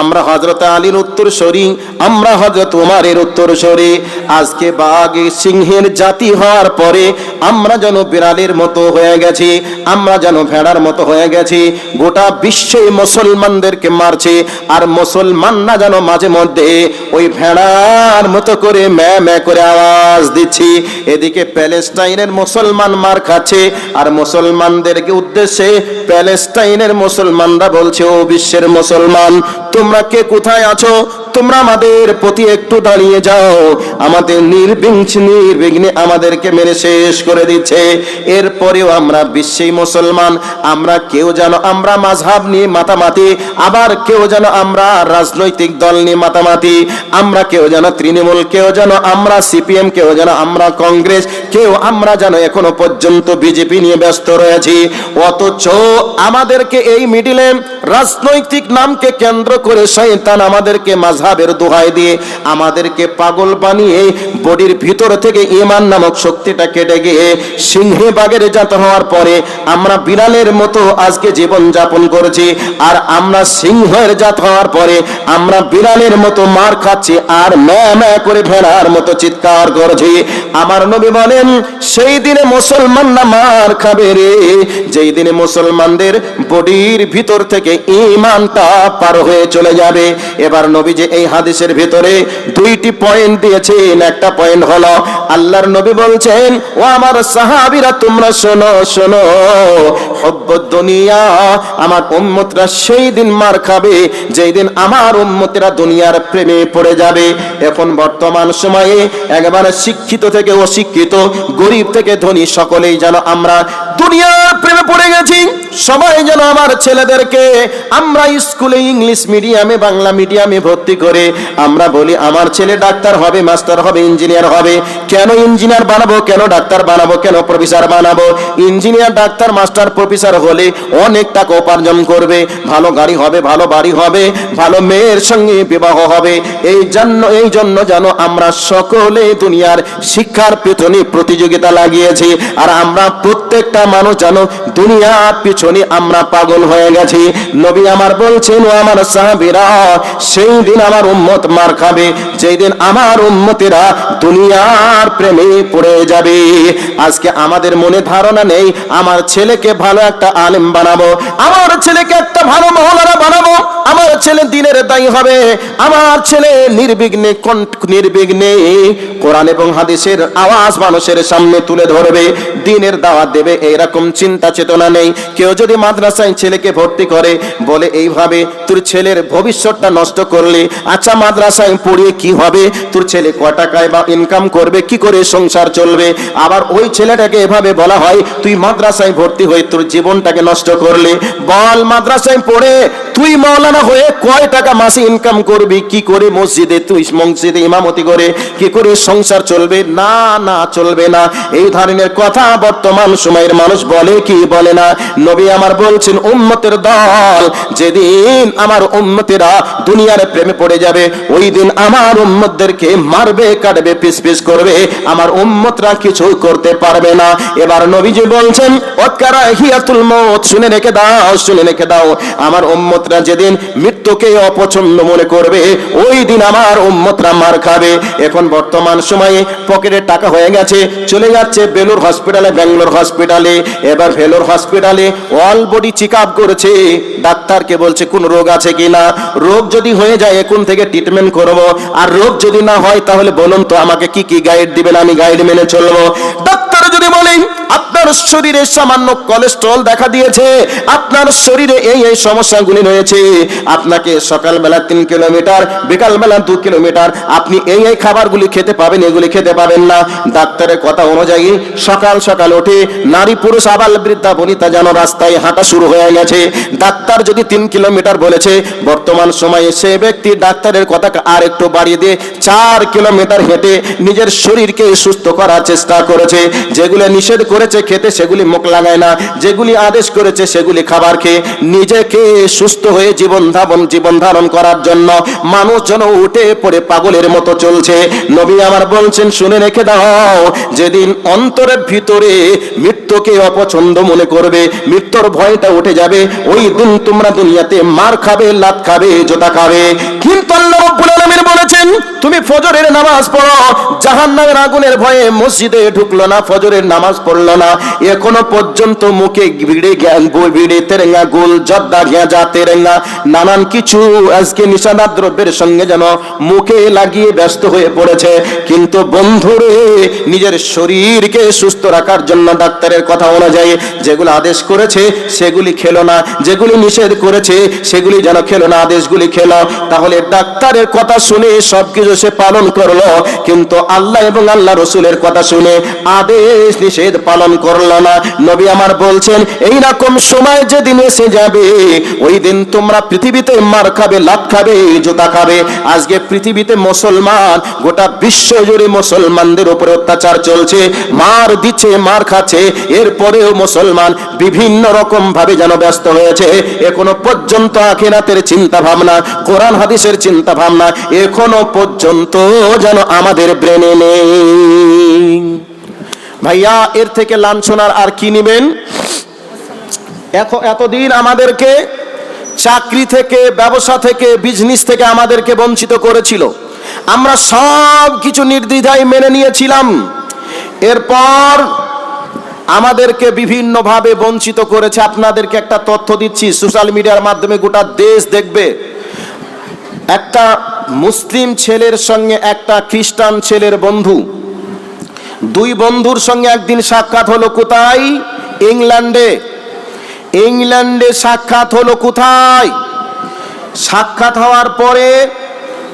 আমরা হজরত আলীর উত্তর সরি আমরা হজরত উমারের উত্তর সরি আজকে বাঘ সিংহের জাতি হওয়ার পরে আমরা যেন বিড়ালের মতো হয়ে গেছি, আমরা যেন ভেড়ার মতো হয়ে গেছি। গোটা বিশ্বে মুসলমানদেরকে মারছে, আর মুসলমানরা যেন মাঝে মধ্যে ওই ভেড়ার মতো করে ম্যা ম্যা করে আওয়াজ দিচ্ছি। এদিকে প্যালেস্টাইনের মুসলমান মার খাচ্ছে, আর মুসলমানদেরকে উদ্দেশ্যে প্যালেস্টাইনের মুসলমানরা বলছে, ও বিশ্বের মুসলমান তোমরা কে কোথায় আছো? তোমরা আমাদের প্রতি একটু দাঁড়িয়ে যাও। আমাদের নির্বিংশ নির্বিঘ্নে আমাদেরকে মেরে শেষ করে দিচ্ছে। এরপরেও আমরা বিশ্বেই মুসলমান। আমরা কেউ যেন আমরা মাঝহাব নিয়ে মাতামাতি, আবার কেউ যেন আমরা রাজনৈতিক দল নিয়ে মাতামাতি, আমরা কেউ যেন তৃণমূল, কেউ যেন আমরা সিপিএম, কেউ যেন আমরা কংগ্রেস কেউ আমরা যেন এখনও পর্যন্ত বিজেপি নিয়ে ব্যস্ত রয়েছি। অথচ আমাদেরকে এই মিডিলে রাজনৈতিক নামকে কেন্দ্র করে শয়তান আমাদেরকে মাঝহাবের দোহাই দিয়ে আমাদেরকে পাগল বানিয়ে বডির ভিতর থেকে ইমান নামক শক্তিটা কেটে গিয়ে সিংহে বাগের জাত হওয়ার পরে আমরা বিড়ালের মতো আজকে জীবন যাপন করেছি আর আমরা সিংহের জাত হওয়ার পরে আমরা বিড়ালের মতো মার খাচ্ছি আর ম্যা ম্যা করে ভেড়ার মতো চিৎকার করছি। আমার নবী বলেন, সেই দিনে মুসলমানরা মার খাবে রে? যেই দিনে মুসলমানদের বডির ভিতর থেকে ইমানটা পার হয়ে চলে যাবে। এবার নবী যে এই হাদিসের ভিতরে দুইটি পয়েন্ট দিয়েছেন। একটা পয়েন্ট হলো, আল্লাহর নবী বলছেন, ও আমার সাহাবীরা, তোমরা শোনো শোনো হব্বত দুনিয়া আমার উম্মতরা সেই দিন মার খাবে, যেই দিন আমার উম্মতেরা দুনিয়ার প্রেমে পড়ে যাবে। এখন বর্তমান সময়ে একবারে শিক্ষিত থেকে অশিক্ষিত গরিব থেকে ধনী সকলেই যেন আমরা দুনিয়ার প্রেমে পড়ে গেছি। সবাই যেন আমার ছেলেদেরকে আমরা স্কুলে ইংলিশ মিডিয়ামে, বাংলা মিডিয়ামে ভর্তি করে আমরা বলি, আমার ছেলে ডাক্তার হবে, মাস্টার হবে, ইঞ্জিনিয়ার হবে। কেন ইঞ্জিনিয়ার বানাবো, কেন ডাক্তার বানাবো, কেন প্রফেসর বানাবো? ইঞ্জিনিয়ার, ডাক্তার, মাস্টার, প্রফেসর হলে অনেক টাকা উপার্জন করবে। ভালো গাড়ি হবে, ভালো বাড়ি হবে, ভালো মেয়ের সঙ্গে বিবাহ হবে। এই জন্য এই জন্য যেন আমরা সকলে দুনিয়ার শিক্ষার পেছনে প্রতিযোগিতা লাগিয়েছি, আর আমরা প্রত্যেকটা মানুষ যেন দুনিয়ার পিছনে আমরা পাগল হয়ে গেছি। নবী আমার বলছেন, ও আমার সাহাবীরা, সেই দিন আমার উম্মত মার খাবে, যেই দিন আমার উম্মতেরা দুনিয়ার প্রেমে পড়ে যাবে। আজকে আমাদের মনে ধারণা নেই, আমার ছেলেকে ভালো একটা আলেম বানাবো, আমার ছেলেকে একটা ভালো মহলারা বানাবো, আমার ছেলে দিনের দায়ী হবে, আমার ছেলে নির্বিঘ্নে নির্বিঘ্নে কোরআন এবং হাদিসের আওয়াজ মানুষের সামনে তুলে ধরবে, দিনের দাওয়াত দেবে, এইরকম চিন্তা চেতনা নেই। কেউ যদি মাদ্রাসায় ছেলেকে ভর্তি করে, বলে এইভাবে, তোর ছেলের ভবিষ্যৎটা নষ্ট করলে আচ্ছা মাদ্রাসায় পড়িয়ে কি হবে? তোর ছেলে ক টাকায় বা ইনকাম করবে, কি করে সংসার চলবে? আবার ওই ছেলেটাকে এভাবে বলা হয়, তুই মাদ্রাসায় ভর্তি হয়ে তোর জীবনটাকে নষ্ট করলে। বল মাদ্রাসায় পড়ে, তুই মৌলানা হয়ে কয় টাকা মাসে ইনকাম করবি? কি করে মসজিদে, তুই মসজিদে ইমামতি করে, কি করে সংসার চলবে? না না, চলবে না। এই ধরনের কথা বর্তমান সময়ের মানুষ বলে কি বলে না? নবী আমার বলছেন, উম্মতের দল, যেদিন আমার উম্মতেরা দুনিয়ার প্রেমে পড়ে যাবে। ওই দিন আমার উম্মতদেরকে মারবে কাটবে পিস পিস করবে। আমার উম্মতরা কিছু করতে পারবে না। এবার নবীজি বলছেন, ওৎকারা হিয়াতুল শুনে রেখে দাও, শুনে রেখে দাও। আমার উম্মতরা যেদিন মৃত্যুকে অপছন্দ মনে করবে, ওই দিন আমার উম্মতরা মার খাবে। এখন বর্তমান সময়ে পকেটে টাকা হয়ে গেছে, চলে যাচ্ছে বেলুর হসপিটালে, ব্যাঙ্গালোর হসপিটালে। এবার ভেলোর হসপিটালে অল বডি চেক আপ করেছে। ডাক্তারকে বলছে, কোন রোগ আছে কিনা রোগ যদি হয়ে যায় এখন থেকে ট্রিটমেন্ট করব? আর রোগ যদি না হয়, তাহলে বলুন তো আমাকে কি কি গাইড দিবেন, আমি গাইড মেনে চলবো? ডাক্তার যদি বলেন আপনার শরীরে সামান্য কোলেস্ট্রল দেখা দিয়েছে, আপনার শরীরে এই এই সমস্যাগুলি রয়েছে। আপনাকে সকালবেলা তিন কিলোমিটার, বিকালবেলা দু কিলোমিটার আপনি এই এই খাবারগুলি খেতে পাবেন, এগুলি খেতে পাবেন না। ডাক্তারের কথা অনুযায়ী সকাল সকাল উঠে নারী পুরুষ আবাল বৃদ্ধা বনিতা যেন রাস্তায় হাঁটা শুরু হয়ে গেছে। ডাক্তার যদি তিন কিলোমিটার বলেছে, বর্তমান সময়ে সে ব্যক্তি ডাক্তারের কথা আর একটু বাড়িয়ে দিয়ে চার কিলোমিটার হেঁটে নিজের শরীরকে সুস্থ করার চেষ্টা করেছে, যেগুলো নিষেধ করেছে খেতে সেগুলি মুখ লাগায় না। যেগুলি আদেশ করেছে সেগুলি খাবার খেয়ে নিজেকে সুস্থ হয়ে জীবন ধারণ জীবন ধারণ করার জন্য মানুষ যেন উঠে পড়ে পাগলের মতো চলছে। নবী আমার বলছেন, শুনে রেখে দাও, যেদিন অন্তরের ভিতরে মৃত্যুকে অপছন্দ মনে করবে, মৃত্যুর ভয়টা উঠে যাবে, ওই দিন তোমরা দুনিয়াতে মার খাবে, লাত খাবে, জোতা খাবে। কিন্তু বলেছেন, তুমি ফজরের নামাজ পড়ো, জাহান্নামের আগুনের ভয়ে মসজিদে ঢুকলো না, ফজরের নামাজ পড়ল না। এখনও পর্যন্ত মুখে বিড়ে জ্ঞান বিড়ে তেরেঙ্গা, গোল জর্দা গেঁজা তেরেঙ্গা। নানান কিছু আজকে নিশানা দ্রব্যের সঙ্গে যেন মুখে লাগিয়ে ব্যস্ত হয়ে পড়েছে। কিন্তু বন্ধুরে, নিজের শরীরকে সুস্থ রাখার জন্য ডাক্তারের কথা অনুযায়ী যেগুলো আদেশ করেছে, সেগুলি খেলো না। যেগুলি নিষেধ করেছে, সেগুলি যেন খেলো না। আদেশগুলি খেলো। তাহলে ডাক্তারের কথা শুনে সবকিছু সে পালন করল। কিন্তু আল্লাহ এবং আল্লাহ রসুলের কথা শুনে আদেশ নিষেধ পালন করল না। নবী আমার বলছেন এই রকম সময় যেদিন এসে যাবে, ওই দিন তোমরা পৃথিবীতে মার খাবে লাভ খাবে, জুতা খাবে। আজকে পৃথিবীতে মুসলমান, গোটা বিশ্ব জুড়ে মুসলমানদের উপরে অত্যাচার চলছে। মার দিচ্ছে, মার খাচ্ছে। এরপরেও মুসলমান বিভিন্ন রকম ভাবে যেন ব্যস্ত হয়েছে। এখনও পর্যন্ত আখিরাতের চিন্তা ভাবনা কোরআন হাদিসের চিন্তা ভাবনা এখনও পর্যন্ত যেন আমাদের ব্রেনে নেই। ভাইয়া, এর থেকে লাঞ্ছনার আর কি নিবেন? এতদিন আমাদেরকে চাকরি থেকে, ব্যবসা থেকে বিজনেস থেকে আমাদেরকে বঞ্চিত করেছিল। আমরা সব কিছু নির্দ্বিধায় মেনে নিয়েছিলাম। এরপর আমাদেরকে বিভিন্নভাবে বঞ্চিত করেছে। আপনাদেরকে একটা তথ্য দিচ্ছি সোশ্যাল মিডিয়ার মাধ্যমে গোটা দেশ দেখবে। একটা মুসলিম ছেলের সঙ্গে একটা খ্রিস্টান ছেলের বন্ধু। দুই বন্ধুর সঙ্গে একদিন সাক্ষাৎ হলো কোথায়? ইংল্যান্ডে। ইংল্যান্ডে সাক্ষাৎ হলো কোথায়? সাক্ষাৎ হওয়ার পরে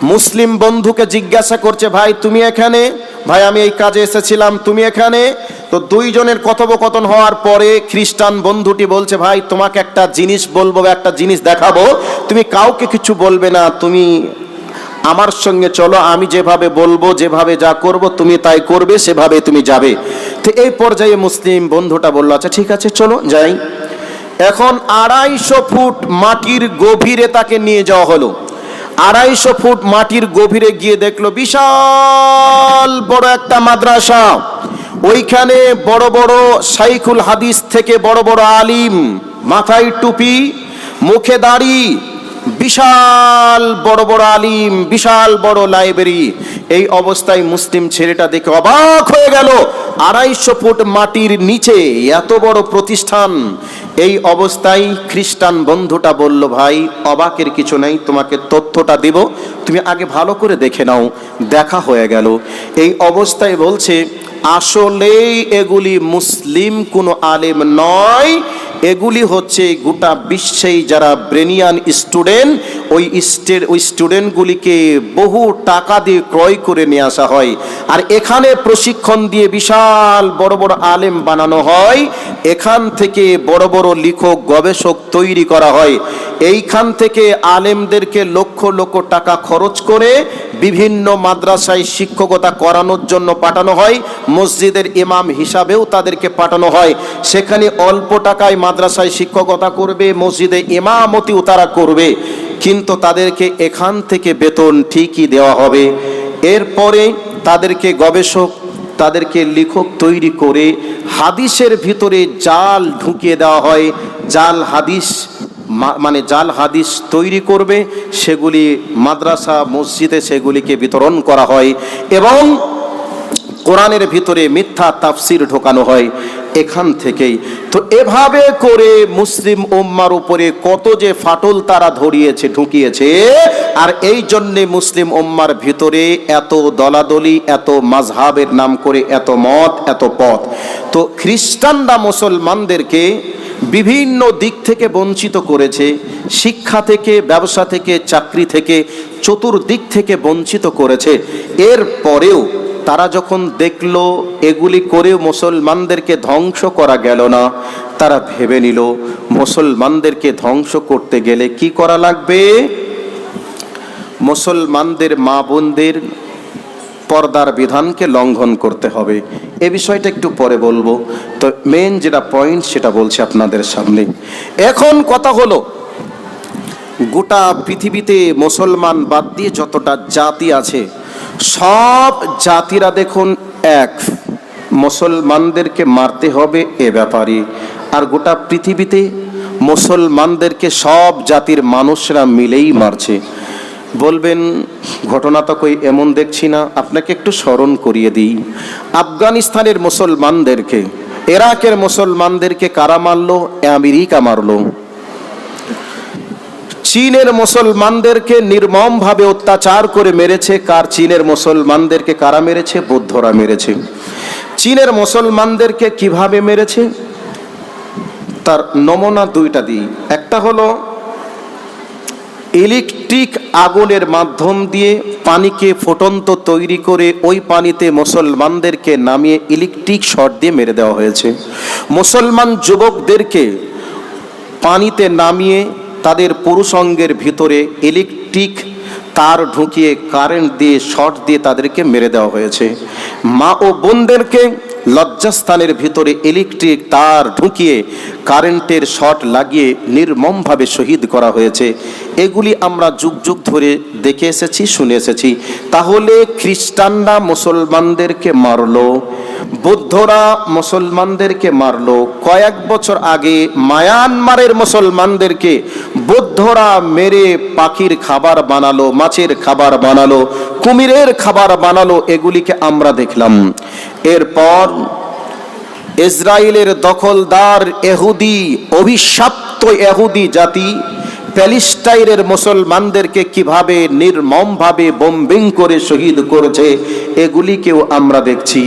মুসলিম বন্ধুকে জিজ্ঞাসা করছে, ভাই, তুমি এখানে? ভাই, আমি এই কাজে এসেছিলাম, তুমি এখানে? তো দুইজনের কথোপকথন হওয়ার পরে খ্রিস্টান বন্ধুটি বলছে, ভাই, তোমাকে একটা জিনিস বলব একটা জিনিস দেখাবো। তুমি কাউকে কিছু বলবে না, তুমি আমার সঙ্গে চলো, আমি যেভাবে বলব, যেভাবে যা করব, তুমি তাই করবে, সেভাবে তুমি যাবে। তো এই পর্যায়ে মুসলিম বন্ধুটা বলল আচ্ছা ঠিক আছে, চলো, যাই। এখন আড়াইশো ফুট মাটির গভীরে তাকে নিয়ে যাওয়া হলো। আড়াইশো ফুট মাটির গভীরে গিয়ে দেখল বিশাল বড় একটা মাদ্রাসা। ওইখানে বড় বড় সাইকুল হাদিস থেকে বড় বড় আলিম, মাথায় টুপি, মুখে দাড়ি বিশাল বড় বড় আলিম, বিশাল বড় লাইব্রেরি। এই অবস্থায় মুসলিম ছেলেটা দেখে অবাক হয়ে গেল। আড়াইশো ফুট মাটির নিচে এত বড় প্রতিষ্ঠান। এই অবস্থায় খ্রিস্টান বন্ধুটা বলল, ভাই, অবাকের কিছু নেই, তোমাকে তথ্যটা দিব। তুমি আগে ভালো করে দেখে নাও, দেখা হয়ে গেল। এই অবস্থায় বলছে, আসলেই এগুলি মুসলিম কোনো আলেম নয় এগুলি হচ্ছে গোটা বিশ্বেই যারা ব্রেনিয়ান স্টুডেন্ট, ওই স্টের, ওই স্টুডেন্টগুলিকে বহু টাকা দিয়ে ক্রয় করে নিয়ে আসা হয়। আর এখানে প্রশিক্ষণ দিয়ে বিশাল বড় বড় আলেম বানানো হয়। এখান থেকে বড় বড় লেখক, গবেষক তৈরি করা হয়। এইখান থেকে আলেমদেরকে লক্ষ লক্ষ টাকা খরচ করে বিভিন্ন মাদ্রাসায় শিক্ষকতা করানোর জন্য পাঠানো হয়। মসজিদের ইমাম হিসাবেও তাদেরকে পাঠানো হয়। সেখানে অল্প টাকায় মাদ্রাসায় শিক্ষকতা করবে, মসজিদে ইমামতিও তারা করবে, কিন্তু তাদেরকে এখান থেকে বেতন ঠিকই দেওয়া হবে। এরপরে তাদেরকে গবেষক, তাদেরকে লেখক তৈরি করে হাদিসের ভিতরে জাল ঢুকিয়ে দেওয়া হয়। জাল হাদিস মানে জাল হাদিস তৈরি করবে, সেগুলি মাদ্রাসা, মসজিদে সেগুলিকে বিতরণ করা হয় এবং কোরআনের ভিতরে মিথ্যা তাফসির ঢোকানো হয়। এখান থেকেই। তো এভাবে করে মুসলিম উম্মার উপরে কত যে ফাটল তারা ধরিয়েছে, ঢুকিয়েছে, আর এই জন্যে মুসলিম উম্মার ভিতরে এত দলাদলি, এত মাঝহাবের নাম করে, এত মত, এত পথ। তো খ্রিস্টানরা মুসলমানদেরকে বিভিন্ন দিক থেকে বঞ্চিত করেছে, শিক্ষা থেকে, ব্যবসা থেকে, চাকরি থেকে, চতুর্দিক থেকে বঞ্চিত করেছে। এর পরেও তারা যখন দেখল, এগুলি করে মুসলমানদেরকে ধ্বংস করা গেল না, তারা ভেবে নিল, মুসলমানদেরকে ধ্বংস করতে গেলে কি করা লাগবে? মুসলমানদের মা বোনদের পর্দার বিধানকে লঙ্ঘন করতে হবে। এ বিষয়টা একটু পরে বলব। তো মেন যেটা পয়েন্ট সেটা বলছি আপনাদের সামনে। এখন কথা হলো, গোটা পৃথিবীতে মুসলমান বাদ দিয়ে যতটা জাতি আছে সব জাতিরা দেখুন এক। মুসলমানদেরকে মারতে হবে এ ব্যাপারে। আর গোটা পৃথিবীতে মুসলমানদেরকে সব জাতির মানুষরা মিলেই মারছে। বলবেন, ঘটনা তো কই এমন দেখছি না, আপনাকে একটু স্মরণ করিয়ে দিই। আফগানিস্তানের মুসলমানদেরকে এরাকের মুসলমানদেরকে কারা মারলো? আমেরিকা মারলো। চীনের মুসলমানদেরকে নির্মমভাবে অত্যাচার করে মেরেছে। কার? চীনের মুসলমানদেরকে কারা মেরেছে? বৌদ্ধরা মেরেছে। চীনের মুসলমানদেরকে কীভাবে মেরেছে? তার নমুনা দুইটা দিই। একটা হলো, ইলেকট্রিক আগুনের মাধ্যম দিয়ে পানিকে ফুটন্ত তৈরি করে ওই পানিতে মুসলমানদেরকে নামিয়ে ইলেকট্রিক শট দিয়ে মেরে দেওয়া হয়েছে। মুসলমান যুবকদেরকে পানিতে নামিয়ে তাদের পুরুষঙ্গের ভিতরে ইলেকট্রিক তার ঢুকিয়ে কারেন্ট দিয়ে, শর্ট দিয়ে তাদেরকে মেরে দেওয়া হয়েছে। মা ও বোনদেরকে লজ্জাস্থানের ভিতরে ইলেকট্রিক তার ঢুকিয়ে কারেন্টের শট লাগিয়ে নির্মমভাবে শহীদ করা হয়েছে। এগুলি আমরা যুগ যুগ ধরে দেখে এসেছি, শুনে এসেছি। তাহলে খ্রিস্টানরা মুসলমানদেরকে মারলো, বৌদ্ধরা মুসলমানদেরকে মারলো, কয়েক বছর আগে মায়ানমারের মুসলমানদেরকে বৌদ্ধরা মেরে পাখির খাবার বানালো, মাছের খাবার বানালো, কুমিরের খাবার বানালো, এগুলিকে আমরা দেখলাম। এরপর ইসরায়েলের দখলদার এহুদি, অভিশপ্ত এহুদি জাতি প্যালিস্টাইনের মুসলমানদেরকে কীভাবে নির্মমভাবে বোম্বিং করে শহীদ করেছে, এগুলিকেও আমরা দেখছি।